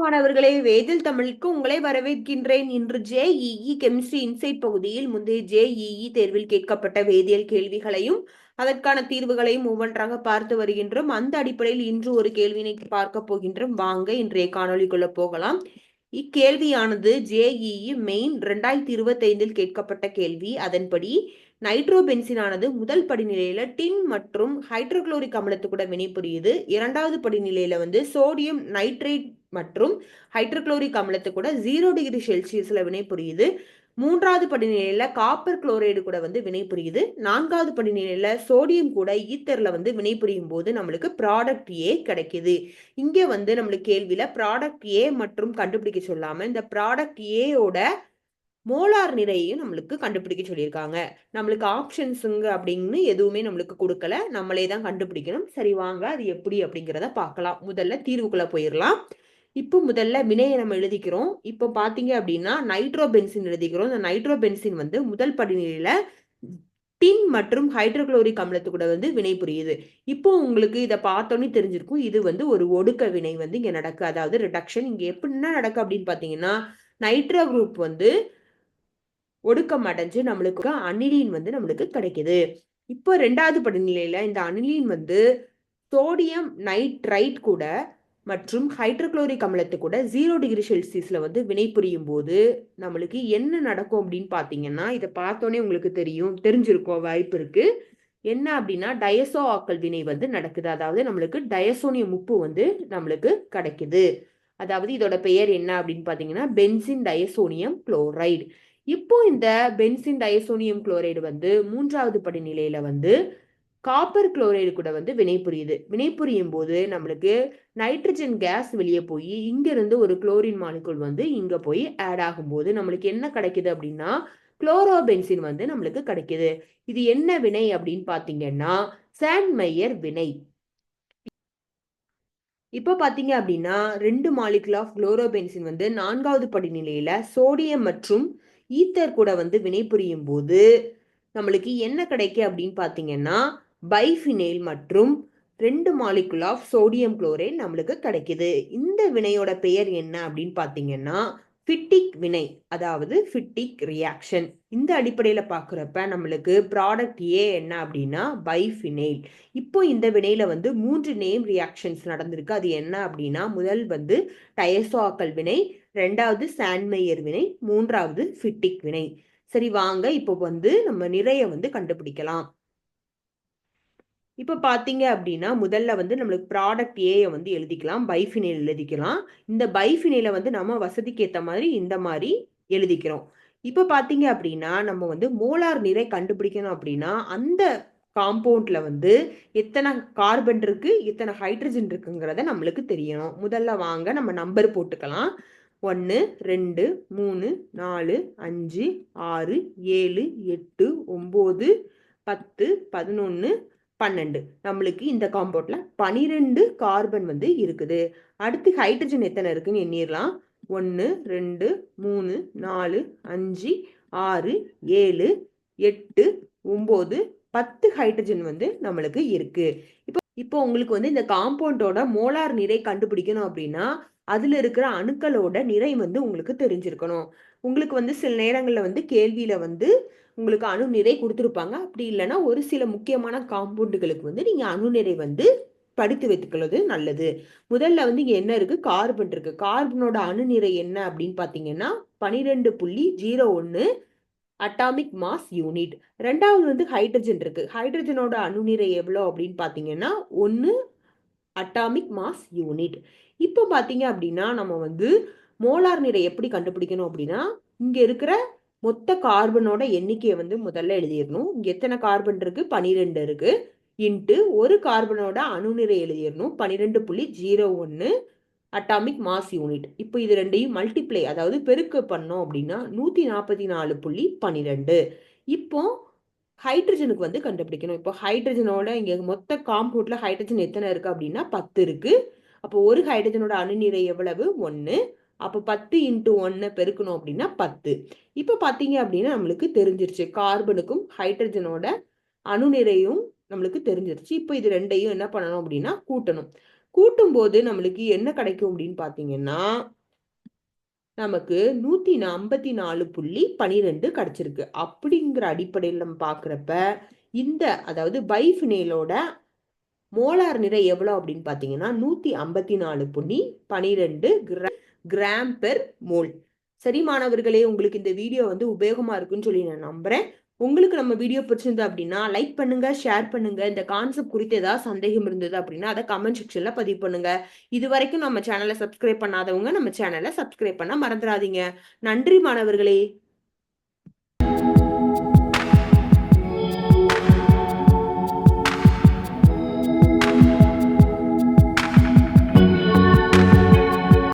மாணவர்களே வேதில் தமிழுக்கு உங்களை வரவேற்கின்றேன். இன்று ஜேஇஇ கெமிஸ்ட்ரி இன்சைட் பகுதியில் முந்தைய ஜேஇஇ தேர்வில் கேட்கப்பட்ட வேதியியல் கேள்விகளையும் அதற்கான தீர்வுகளையும் ஒவ்வொன்றாக பார்த்து வருகின்றோம். அந்த அடிப்படையில் இன்று ஒரு கேள்வியினை பார்க்க போகின்றோம். வாங்க இன்றைய காணொலிக்குள்ள போகலாம். இக்கேள்வியானது ஜேஇஇ மெயின் ரெண்டாயிரத்தி இருபத்தி ஐந்தில் கேட்கப்பட்ட கேள்வி. அதன்படி நைட்ரோபென்சினானது முதல் படிநிலையில டின் மற்றும் ஹைட்ரோகுளோரிக் அமிலத்து கூட வினைபுரியுது. இரண்டாவது படிநிலையில வந்து சோடியம் நைட்ரேட் மற்றும் ஹைட்ரோகுளோரிக் அமிலத்து கூட ஜீரோ டிகிரி செல்சியஸ்ல வினைபுரியுது. மூன்றாவது படிநிலையில காப்பர் குளோரைடு கூட வந்து வினைபுரியுது. நான்காவது படிநிலையில சோடியம் கூட ஈத்தர்ல வந்து வினைபுரியும் போது நம்மளுக்கு ப்ராடக்ட் ஏ கிடைக்குது. இங்க வந்து நம்மளுக்கு கேள்வியில ப்ராடக்ட் ஏ மற்றும் கண்டுபிடிக்க சொல்லாம இந்த ப்ராடக்ட் ஏயோட மோலார் நிறையையும் நம்மளுக்கு கண்டுபிடிக்க சொல்லியிருக்காங்க. நம்மளுக்கு ஆப்ஷன்ஸுங்க அப்படின்னு எதுவுமே நம்மளுக்கு கொடுக்கல. நம்மளே தான் கண்டுபிடிக்கணும். சரி வாங்க. அது எப்படி அப்படிங்கிறத பார்க்கலாம். முதல்ல தீர்வுக்குள்ள போயிடலாம். இப்போ முதல்ல வினையை நம்ம எழுதிக்கிறோம். இப்போ பார்த்தீங்க அப்படின்னா நைட்ரோபென்சின் எழுதிக்கிறோம். இந்த நைட்ரோபென்சின் வந்து முதல் படிநிலையில டின் மற்றும் ஹைட்ரோகுளோரிக் அமிலத்து கூட வந்து வினை புரியுது. இப்போ உங்களுக்கு இதை பார்த்தோன்னே தெரிஞ்சிருக்கும். இது வந்து ஒரு ஒடுக்க வினை வந்து இங்கே நடக்கு. அதாவது ரிடக்ஷன் இங்கே எப்படின்னா நடக்கு அப்படின்னு பார்த்தீங்கன்னா நைட்ரோ குரூப் வந்து ஒடுக்கம் அடைஞ்சு நம்மளுக்கு அனிலீன் வந்து நம்மளுக்கு கிடைக்குது. இப்போ ரெண்டாவது படிநிலையில இந்த அனிலீன் வந்து சோடியம் நைட்ரைட் கூட மற்றும் ஹைட்ரோக்ளோரிக் அமிலத்து கூட ஜீரோ டிகிரி செல்சியஸ்ல வந்து வினை புரியும் போது நம்மளுக்கு என்ன நடக்கும் அப்படின்னு பார்த்தீங்கன்னா இதை பார்த்தோன்னே உங்களுக்கு தெரியும் தெரிஞ்சிருக்கும் வாய்ப்பு இருக்கு. என்ன அப்படின்னா டயசோ ஆக்கல் வினை வந்து நடக்குது. அதாவது நம்மளுக்கு டயசோனியம் உப்பு வந்து நம்மளுக்கு கிடைக்குது. அதாவது இதோட பெயர் என்ன அப்படின்னு பார்த்தீங்கன்னா பென்சின் டயசோனியம் குளோரைடு இப்போ இந்த பென்சின் டயசோனியம் குளோரைடு வந்து மூன்றாவது படிநிலையில வந்து காப்பர் குளோரைடு கூட வந்து வினைபுரியுது. வினைபுரியும் போது நம்மளுக்கு நைட்ரஜன் கேஸ் வெளியே போய் இங்கிருந்து ஒரு குளோரின் மாலிகுல் வந்து இங்க போய் ஆட் ஆகும்போது நம்மளுக்கு என்ன கிடைக்குது அப்படின்னா குளோரோபென்சின் வந்து நம்மளுக்கு கிடைக்குது. இது என்ன வினை அப்படின்னு பாத்தீங்கன்னா சாண்ட்மையர் வினை. இப்போ பார்த்தீங்க அப்படின்னா ரெண்டு மாலிகுல் ஆஃப் குளோரோபென்சின் வந்து நான்காவது படிநிலையில சோடியம் மற்றும் ஈத்தர் கூட வந்து வினைபுரியும் போது நம்மளுக்கு என்ன கிடைக்கு அப்படின்னு பார்த்தீங்கன்னா பைஃபினைல் மற்றும் ரெண்டு மாலிகுல் ஆஃப் சோடியம் குளோரைட் நம்மளுக்கு கிடைக்குது. இந்த வினையோட பெயர் என்ன அப்படின்னு பார்த்தீங்கன்னா ஃபிட்டிக் வினை அதாவது ஃபிட்டிக் ரியாக்ஷன் இந்த அடிப்படையில் பார்க்குறப்ப நம்மளுக்கு ப்ராடக்ட் ஏ என்ன அப்படின்னா பைஃபினைல் இப்போ இந்த வினையில் வந்து மூன்று நேம் ரியாக்ஷன்ஸ் நடந்திருக்கு. அது என்ன அப்படின்னா முதல் வந்து டயசோக்கல் வினை ரெண்டாவது சாண்ட்மேயர் வினை மூன்றாவது ஃபிட்டிக் வினை. சரி வாங்க இப்போ வந்து நம்ம நிறைய வந்து கண்டுபிடிக்கலாம். இப்போ பார்த்தீங்க அப்படின்னா முதல்ல வந்து நம்மளுக்கு ப்ராடக்ட் ஏயை வந்து எழுதிக்கலாம் பைஃபினைல் எழுதிக்கலாம். இந்த பைஃபினைல வந்து நம்ம வசதிக்கு ஏற்ற மாதிரி இந்த மாதிரி எழுதிக்கிறோம். இப்போ பார்த்தீங்க அப்படின்னா நம்ம வந்து மோலார் நீரை கண்டுபிடிக்கணும் அப்படின்னா அந்த காம்பவுண்டில் வந்து எத்தனை கார்பன் இருக்குது எத்தனை ஹைட்ரஜன் இருக்குங்கிறத நம்மளுக்கு தெரியணும். முதல்ல வாங்க நம்ம நம்பர் போட்டுக்கலாம். ஒன்று ரெண்டு மூணு நாலு அஞ்சு ஆறு ஏழு எட்டு ஒம்பது பத்து பதினொன்று பன்னெண்டு. நம்மளுக்கு இந்த காம்பவுண்ட்ல பனிரெண்டு கார்பன் வந்து இருக்குது. அடுத்து ஹைட்ரஜன் எத்தனை இருக்குன்னு எண்ணிடலாம் ஒன்று ரெண்டு மூணு நாலு அஞ்சு ஆறு ஏழு எட்டு ஒம்பது பத்து ஹைட்ரஜன் வந்து நம்மளுக்கு இருக்கு. இப்போ இப்போ உங்களுக்கு வந்து இந்த காம்பவுண்டோட மோலார் நிறை கண்டுபிடிக்கணும் அப்படின்னா அதுல இருக்கிற அணுக்களோட நிறை வந்து உங்களுக்கு தெரிஞ்சிருக்கணும். உங்களுக்கு வந்து சில நேரங்களில் வந்து கேள்வியில வந்து உங்களுக்கு அணு நிறை கொடுத்துருப்பாங்க. அப்படி இல்லைன்னா ஒரு சில முக்கியமான காம்பவுண்டுகளுக்கு வந்து நீங்கள் அணு நிறை வந்து படித்து வைத்துக்கிறது நல்லது. முதல்ல வந்து இங்கே என்ன இருக்குது கார்பன் இருக்குது கார்பனோட அணு நிறை என்ன அப்படின்னு பார்த்தீங்கன்னா பனிரெண்டு புள்ளி ஜீரோ ஒன்று அட்டாமிக் மாஸ் யூனிட். ரெண்டாவது வந்து ஹைட்ரஜன் இருக்குது ஹைட்ரஜனோட அணுநிறை எவ்வளோ அப்படின்னு பார்த்தீங்கன்னா ஒன்று அட்டாமிக் மாஸ் யூனிட். இப்போ பார்த்தீங்க அப்படின்னா நம்ம வந்து மோலார் நிறை எப்படி கண்டுபிடிக்கணும் அப்படின்னா இங்கே இருக்கிற மொத்த கார்பனோட எண்ணிக்கையை வந்து முதல்ல எழுதிடணும். எத்தனை கார்பன் இருக்கு? பனிரெண்டு இருக்கு. இன்ட்டு ஒரு கார்பனோட அணுநிறை எழுதிடணும். பனிரெண்டு புள்ளி ஜீரோ ஒன்று அட்டாமிக் மாஸ் யூனிட். இப்போ இது ரெண்டையும் மல்டிப்ளை அதாவது பெருக்க பண்ணோம் அப்படின்னா நூற்றி நாற்பத்தி நாலு புள்ளி பன்னிரெண்டு இப்போ ஹைட்ரஜனுக்கு வந்து கண்டுபிடிக்கணும். இப்போ ஹைட்ரஜனோட இங்கே மொத்த காம்பவுண்டில் ஹைட்ரஜன் எத்தனை இருக்குது அப்படின்னா பத்து இருக்கு. அப்போ ஒரு ஹைட்ரஜனோட அணுநிறை எவ்வளவு? ஒன்று அப்போ பத்து இன்ட்டு ஒன்று பெருக்கணும் அப்படின்னா பத்து. இப்போ பார்த்தீங்க அப்படின்னா நம்மளுக்கு தெரிஞ்சிருச்சு. கார்பனுக்கும் ஹைட்ரஜனோட அணுநிறையும் நம்மளுக்கு தெரிஞ்சிருச்சு. இப்போ இது ரெண்டையும் என்ன பண்ணணும் அப்படின்னா கூட்டணும். கூட்டும் போது நம்மளுக்கு என்ன கிடைக்கும் அப்படின்னு பார்த்தீங்கன்னா நமக்கு நூத்தி ஐம்பத்தி நாலு புள்ளி பனிரெண்டு கிடைச்சிருக்கு. அப்படிங்கிற அடிப்படையில் நம்ம பார்க்குறப்ப இந்த அதாவது பைஃபினேலோட மோலார் நிறை எவ்வளோ அப்படின்னு பார்த்தீங்கன்னா நூற்றி ஐம்பத்தி நாலு புள்ளி பனிரெண்டு கிரா கிராம் பெர் மோல் சரி மாணவர்களே உங்களுக்கு இந்த வீடியோ வந்து உபயோகமாக இருக்குன்னு சொல்லி நான் நம்புகிறேன் உங்களுக்கு நம்ம வீடியோ பிடிச்சிருந்தது அப்படின்னா லைக் பண்ணுங்க ஷேர் பண்ணுங்க. இந்த கான்செப்ட் குறித்து ஏதாவது சந்தேகம் இருந்தது அப்படின்னா அதை கமெண்ட் செக்ஷன்ல பதிவு பண்ணுங்க. இது வரைக்கும் நம்ம சேனலை சப்ஸ்கிரைப் பண்ணாதவங்க நம்ம சேனலை சப்ஸ்கிரைப் பண்ண மறந்துடாதீங்க நன்றி மாணவர்களே.